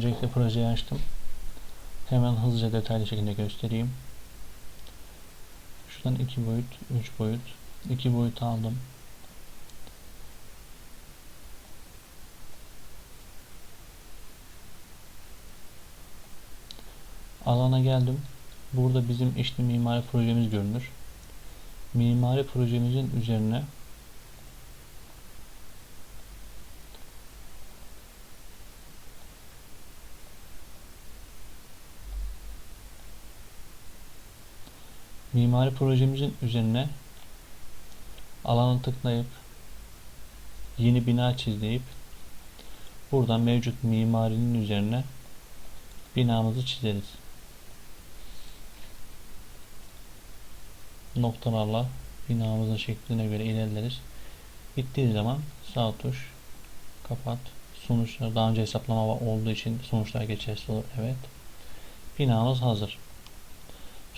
Öncelikle projeyi açtım. Hemen hızlıca detaylı şekilde göstereyim. Şuradan 2 boyut, 3 boyut, 2 boyut aldım. Alana geldim. Burada bizim işte mimari projemiz görünür. Mimari projemizin üzerine mimari projemizin üzerine alanı tıklayıp yeni bina çiz deyip buradan mevcut mimarinin üzerine binamızı çizeriz. Noktalarla binamızın şekline göre ilerleriz. Bittiği zaman sağ tuş kapat. Sonuçlar daha önce hesaplama olduğu için sonuçlar geçersiz olur. Evet. Binamız hazır.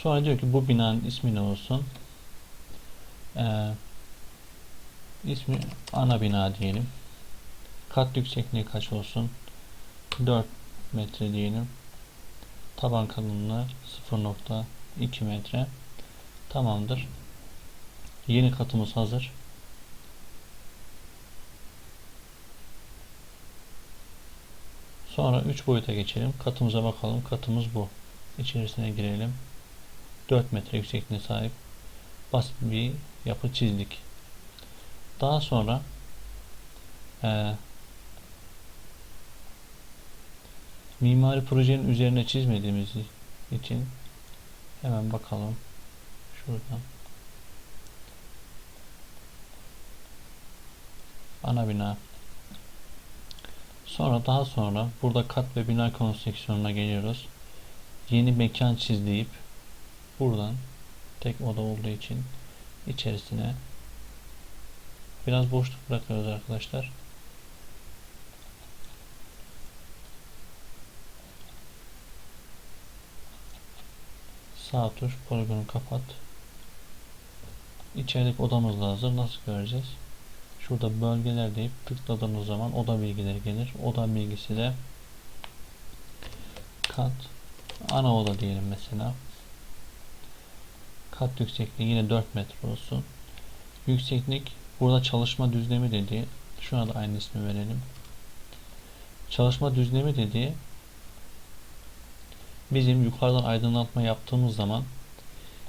Sonra diyor ki bu binanın ismi ne olsun? Ee, ismi ana bina diyelim. Kat yüksekliği kaç olsun? 4 metre diyelim. Taban kalınlığı 0.2 metre. Tamamdır. Yeni katımız hazır. Sonra 3 boyuta geçelim. Katımıza bakalım. Katımız bu. İçerisine girelim. 4 metre yüksekliğine sahip basit bir yapı çizdik. Daha sonra e, mimari projenin üzerine çizmediğimiz için hemen bakalım. Şuradan. Ana bina. Sonra daha sonra burada kat ve bina konstrüksiyonuna geliyoruz. Yeni mekan çiz deyip buradan tek oda olduğu için içerisine biraz boşluk bırakıyoruz arkadaşlar. Sağ tuş poligonu kapat. İçerideki odamız da hazır. Nasıl göreceğiz? Şurada bölgeler deyip tıkladığımız zaman oda bilgileri gelir. Oda bilgisi de kat ana oda diyelim mesela. Kat yüksekliği yine 4 metre olsun. Yükseklik burada çalışma düzlemi dediği şuna da aynı ismi verelim. Çalışma düzlemi dediği bizim yukarıdan aydınlatma yaptığımız zaman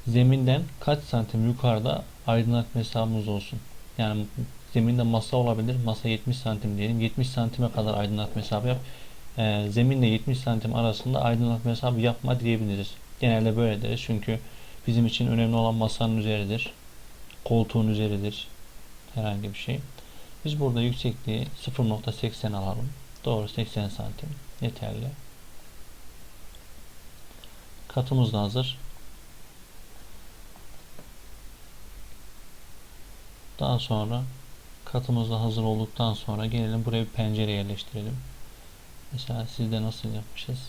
zeminden kaç santim yukarıda aydınlatma hesabımız olsun. Yani zeminde masa olabilir. Masa 70 santim diyelim. 70 santime kadar aydınlatma hesabı yap. E, zeminle 70 santim arasında aydınlatma hesabı yapma diyebiliriz. Genelde böyle deriz. Çünkü bizim için önemli olan masanın üzeridir. Koltuğun üzeridir. Herhangi bir şey. Biz burada yüksekliği 0.80 alalım. Doğru 80 santim. Yeterli. Katımız da hazır. Daha sonra katımız da hazır olduktan sonra gelelim buraya bir pencere yerleştirelim. Mesela sizde nasıl yapmışız?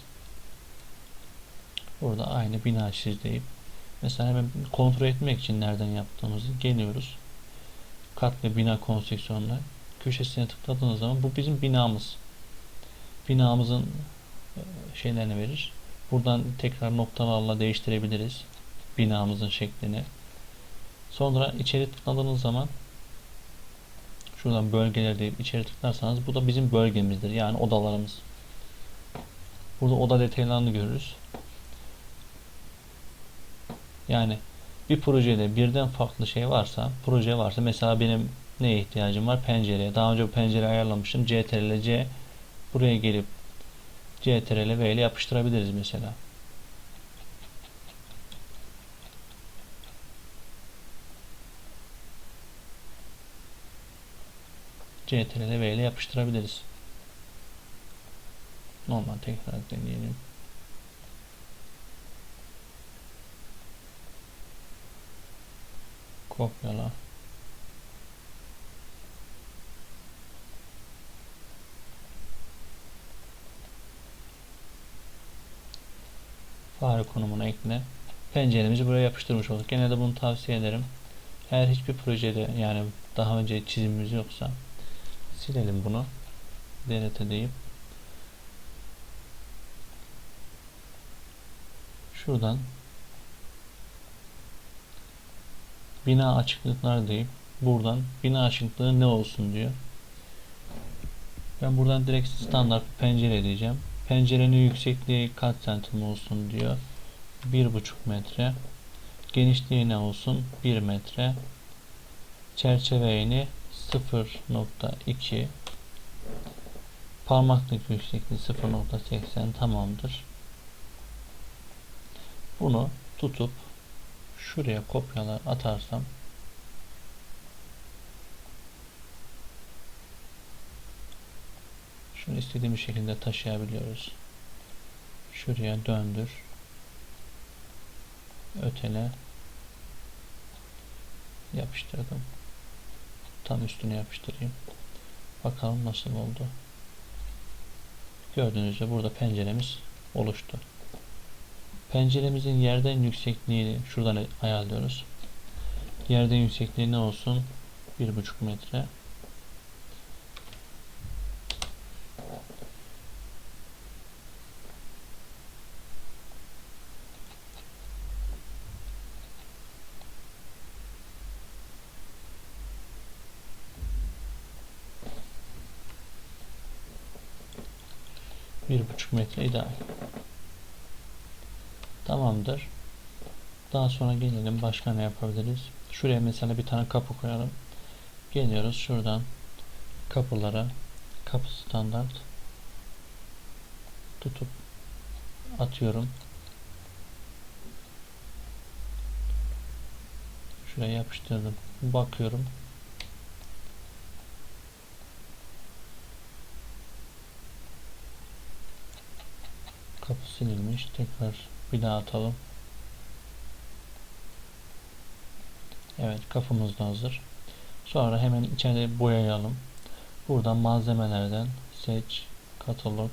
Burada aynı bina çizdeyip mesela hemen kontrol etmek için nereden yaptığımızı geliyoruz. Kat ve bina konstrüksiyonuna köşesine tıkladığınız zaman bu bizim binamız. Binamızın e, şeylerini verir. Buradan tekrar noktalarla değiştirebiliriz binamızın şeklini. Sonra içeri tıkladığınız zaman şuradan bölgeler deyip içeri tıklarsanız bu da bizim bölgemizdir. Yani odalarımız. Burada oda detaylarını görürüz. Yani bir projede birden farklı şey varsa, proje varsa mesela benim neye ihtiyacım var? Pencereye. Daha önce bu pencereyi ayarlamışım. CTRL C buraya gelip CTRL V ile yapıştırabiliriz mesela. CTRL V ile yapıştırabiliriz. Normal tekrar deneyelim. Kopyala. Fare konumuna ekle. Penceremizi buraya yapıştırmış olduk. Gene de bunu tavsiye ederim. Eğer hiçbir projede yani daha önce çizimimiz yoksa silelim bunu. Delete deyip şuradan bina açıklıklar deyip buradan bina açıklığı ne olsun diyor. Ben buradan direkt standart pencere diyeceğim. Pencerenin yüksekliği kaç santim olsun diyor. 1,5 metre. Genişliği ne olsun? 1 metre. Çerçeve eni 0.2 Parmaklık yüksekliği 0.80 tamamdır. Bunu tutup şuraya kopyalar atarsam şunu istediğimiz şekilde taşıyabiliyoruz. Şuraya döndür. Ötele. Yapıştırdım. Tam üstüne yapıştırayım. Bakalım nasıl oldu. Gördüğünüz gibi burada penceremiz oluştu. Penceremizin yerden yüksekliğini şuradan ayarlıyoruz. Yerden yüksekliği ne olsun? 1,5 metre. Bir buçuk metre ideal. Tamamdır. Daha sonra gelelim başka ne yapabiliriz? Şuraya mesela bir tane kapı koyalım. Geliyoruz şuradan kapılara kapı standart tutup atıyorum. Şuraya yapıştırdım. Bakıyorum. Kapı silinmiş. Tekrar bir daha atalım. Evet kapımız da hazır. Sonra hemen içeride boyayalım. Buradan malzemelerden seç katalog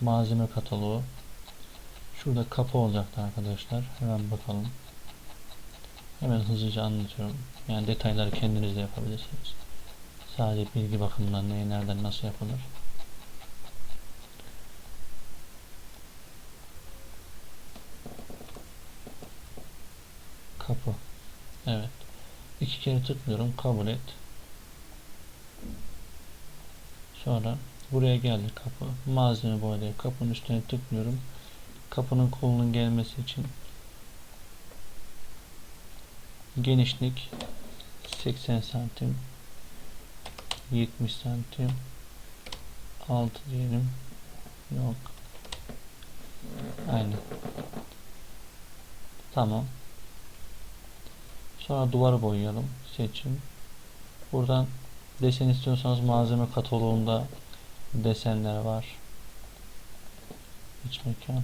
malzeme kataloğu şurada kapı olacaktı arkadaşlar. Hemen bakalım. Hemen hızlıca anlatıyorum. Yani detayları kendiniz de yapabilirsiniz. Sadece bilgi bakımından neyi nereden nasıl yapılır. Kapı. Evet. İki kere tıklıyorum. Kabul et. Sonra buraya geldi kapı. Malzeme boyayı kapının üstüne tıklıyorum. Kapının kolunun gelmesi için genişlik 80 santim 70 santim 6 diyelim yok aynı tamam Sonra duvarı boyayalım. Seçim. Buradan desen istiyorsanız malzeme kataloğunda desenler var. İç mekan.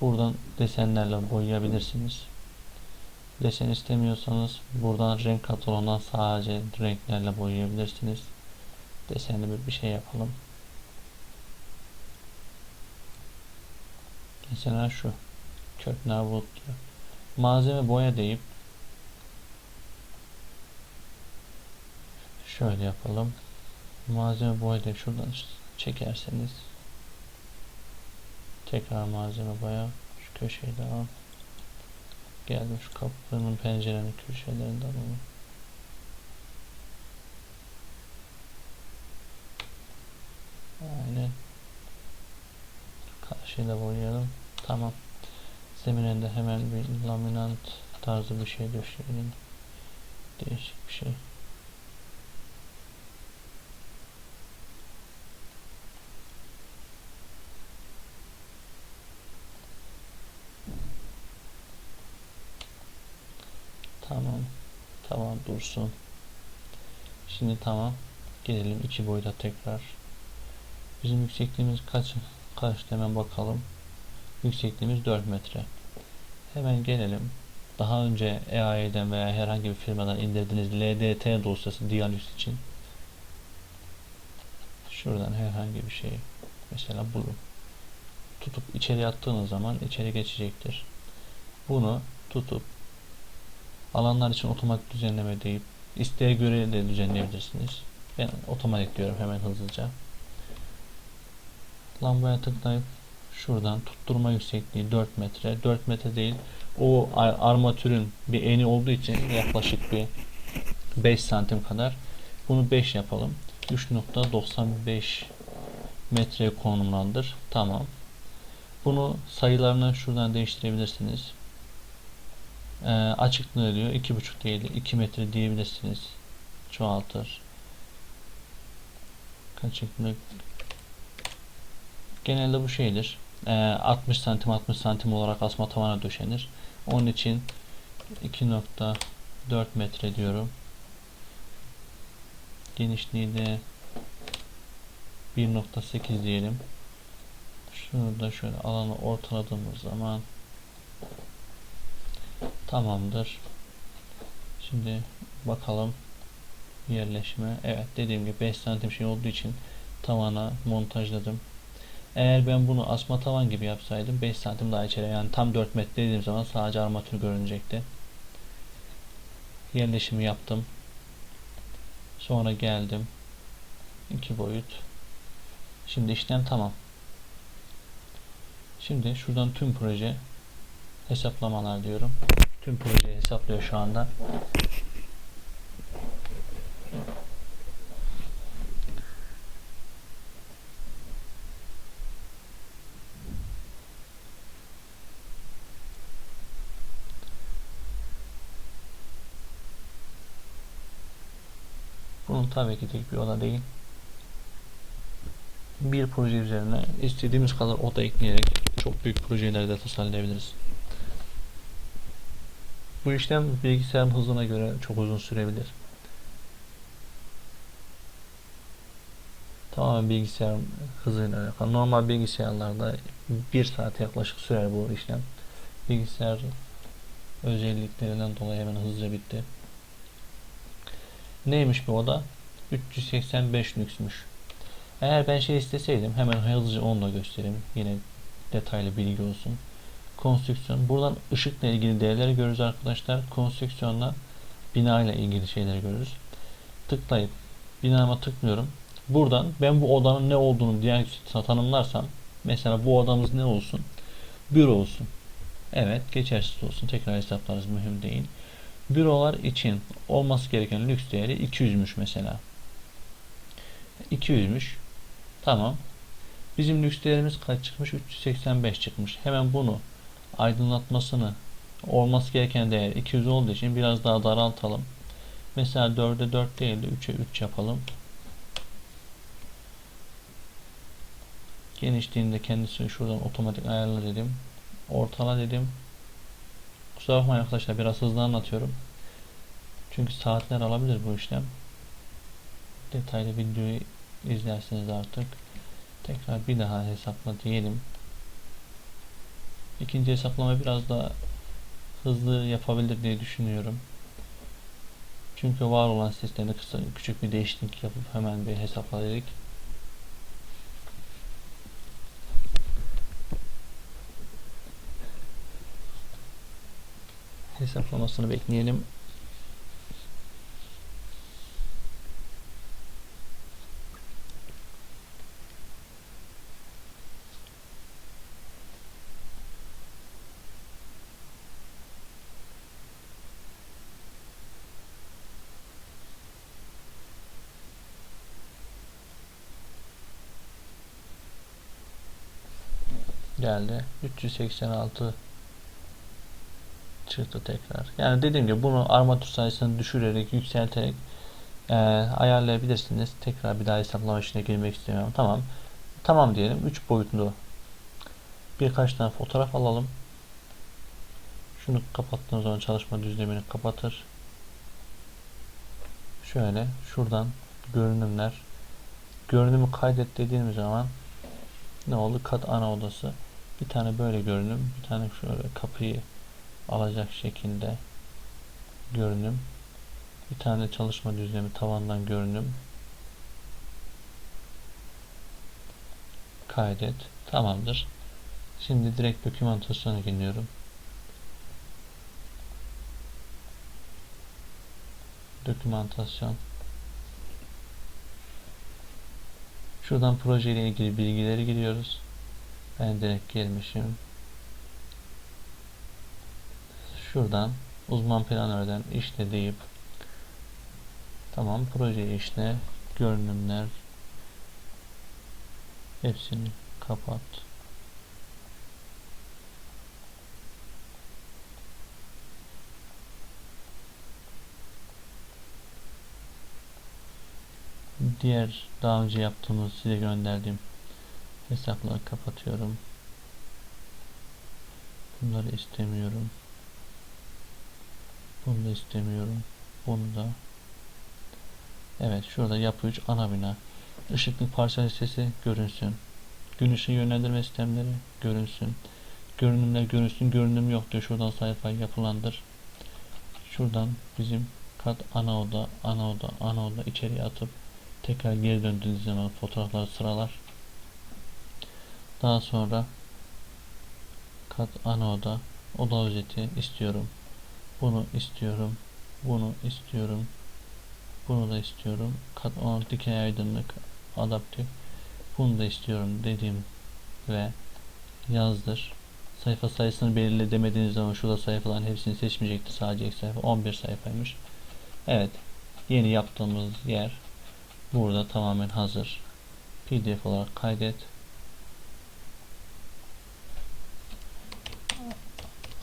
Buradan desenlerle boyayabilirsiniz. Desen istemiyorsanız buradan renk kataloğundan sadece renklerle boyayabilirsiniz. Desenli bir, bir şey yapalım. Mesela şu. Köknar bulut diyor. Malzeme boya deyip şöyle yapalım. Malzeme boya deyip şuradan çekerseniz tekrar malzeme boya şu köşeyi de al. Geldim şu kapının pencerenin köşelerinden alalım. Aynen. Karşıyı da boyayalım. Tamam. Zeminine de hemen bir laminant tarzı bir şey döşeyelim. Değişik bir şey. Tamam. Tamam dursun. Şimdi tamam. Gelelim iki boyda tekrar. Bizim yüksekliğimiz kaç? Kaç hemen bakalım. Yüksekliğimiz 4 metre. Hemen gelelim. Daha önce EAE'den veya herhangi bir firmadan indirdiğiniz LDT dosyası Dialux için şuradan herhangi bir şey mesela bunu tutup içeri attığınız zaman içeri geçecektir. Bunu tutup alanlar için otomatik düzenleme deyip isteğe göre de düzenleyebilirsiniz. Ben otomatik diyorum hemen hızlıca. Lambaya tıklayıp Şuradan tutturma yüksekliği 4 metre. 4 metre değil. O ar- armatürün bir eni olduğu için yaklaşık bir 5 santim kadar. Bunu 5 yapalım. 3.95 metreye konumlandır. Tamam. Bunu sayılarını şuradan değiştirebilirsiniz. Ee, açıklığı diyor 2.5 değil 2 metre diyebilirsiniz. Çoğaltır. Açıklık genelde bu şeydir. Ee, 60 santim 60 santim olarak asma tavana döşenir. Onun için 2.4 metre diyorum. Genişliği de 1.8 diyelim. Şurada şöyle alanı ortaladığımız zaman tamamdır. Şimdi bakalım yerleşme. Evet dediğim gibi 5 santim şey olduğu için tavana montajladım. Eğer ben bunu asma tavan gibi yapsaydım 5 santim daha içeri yani tam 4 metre dediğim zaman sadece armatür görünecekti. Yerleşimi yaptım. Sonra geldim. 2 boyut. Şimdi işlem tamam. Şimdi şuradan tüm proje hesaplamalar diyorum. Tüm projeyi hesaplıyor şu anda. Tabii ki tek bir oda değil. Bir proje üzerine istediğimiz kadar oda ekleyerek çok büyük projeleri de tasarlayabiliriz. Bu işlem bilgisayarın hızına göre çok uzun sürebilir. Tamamen bilgisayar hızıyla alakalı. Normal bilgisayarlarda bir saat yaklaşık sürer bu işlem. Bilgisayar özelliklerinden dolayı hemen hızlıca bitti. Neymiş bu oda? 385 lüksmüş. Eğer ben şey isteseydim hemen hızlıca onu da göstereyim. Yine detaylı bilgi olsun. Konstrüksiyon. Buradan ışıkla ilgili değerleri görürüz arkadaşlar. Konstrüksiyonla bina ile ilgili şeyleri görürüz. Tıklayıp binama tıklıyorum. Buradan ben bu odanın ne olduğunu diğer tanımlarsam mesela bu odamız ne olsun? Büro olsun. Evet geçersiz olsun. Tekrar hesaplarız mühim değil. Bürolar için olması gereken lüks değeri 200'müş mesela. 200'müş. Tamam. Bizim lüks değerimiz kaç çıkmış? 385 çıkmış. Hemen bunu aydınlatmasını olması gereken değer 200 olduğu için biraz daha daraltalım. Mesela 4'e 4 değil de 3'e 3 yapalım. Genişliğinde kendisini şuradan otomatik ayarla dedim. Ortala dedim. Kusura bakmayın arkadaşlar biraz hızlı anlatıyorum. Çünkü saatler alabilir bu işlem. Detaylı videoyu izlersiniz artık. Tekrar bir daha hesapla diyelim. İkinci hesaplama biraz daha hızlı yapabilir diye düşünüyorum. Çünkü var olan sistemde kısa küçük bir değişiklik yapıp hemen bir hesapla. Hesaplamasını bekleyelim. Geldi. 386 çıktı tekrar. Yani dediğim gibi bunu armatür sayısını düşürerek, yükselterek e, ayarlayabilirsiniz. Tekrar bir daha hesaplama işine girmek istemiyorum. Tamam. Tamam diyelim. 3 boyutlu birkaç tane fotoğraf alalım. Şunu kapattığımız zaman çalışma düzlemini kapatır. Şöyle şuradan görünümler görünümü kaydet dediğimiz zaman ne oldu? Kat ana odası. Bir tane böyle görünüm, bir tane şöyle kapıyı alacak şekilde görünüm. Bir tane çalışma düzlemi tavandan görünüm. Kaydet. Tamamdır. Şimdi direkt dokümantasyona geliyorum. Dokümantasyon. Şuradan proje ile ilgili bilgileri giriyoruz. Ben direkt gelmişim. Şuradan uzman planörden işle deyip tamam proje işle görünümler hepsini kapat. Diğer daha önce yaptığımız size gönderdiğim hesapları kapatıyorum. Bunları istemiyorum. Bunu da istemiyorum. Bunu da. Evet şurada yapı 3 ana bina. Işıklık parça listesi görünsün. Gün ışığı yönlendirme sistemleri görünsün. Görünümler görünsün. Görünüm yok diyor. Şuradan sayfayı yapılandır. Şuradan bizim kat ana oda, ana oda, ana oda içeriye atıp tekrar geri döndüğünüz zaman fotoğrafları sıralar. Daha sonra kat ana oda, özeti istiyorum. Bunu istiyorum. Bunu istiyorum. Bunu da istiyorum. Kat ona dikey aydınlık adaptif. Bunu da istiyorum dediğim ve yazdır. Sayfa sayısını belirle demediğiniz zaman şurada sayfaların hepsini seçmeyecektir. Sadece sayfa 11 sayfaymış. Evet. Yeni yaptığımız yer burada tamamen hazır. PDF olarak kaydet.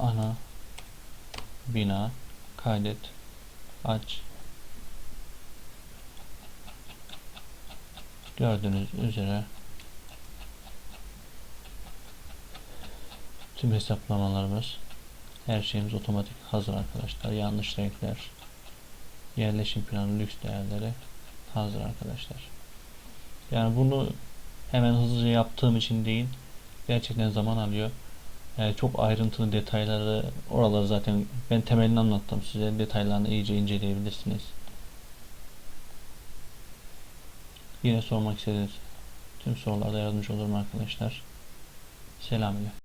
Ana. Bina. Kaydet. Aç. Gördüğünüz üzere tüm hesaplamalarımız her şeyimiz otomatik hazır arkadaşlar. Yanlış renkler yerleşim planı lüks değerleri hazır arkadaşlar. Yani bunu hemen hızlıca yaptığım için değil gerçekten zaman alıyor yani çok ayrıntılı detayları oraları zaten ben temelini anlattım size detaylarını iyice inceleyebilirsiniz. Yine sormak istediğiniz tüm sorularda yardımcı olurum arkadaşlar. Selam ile.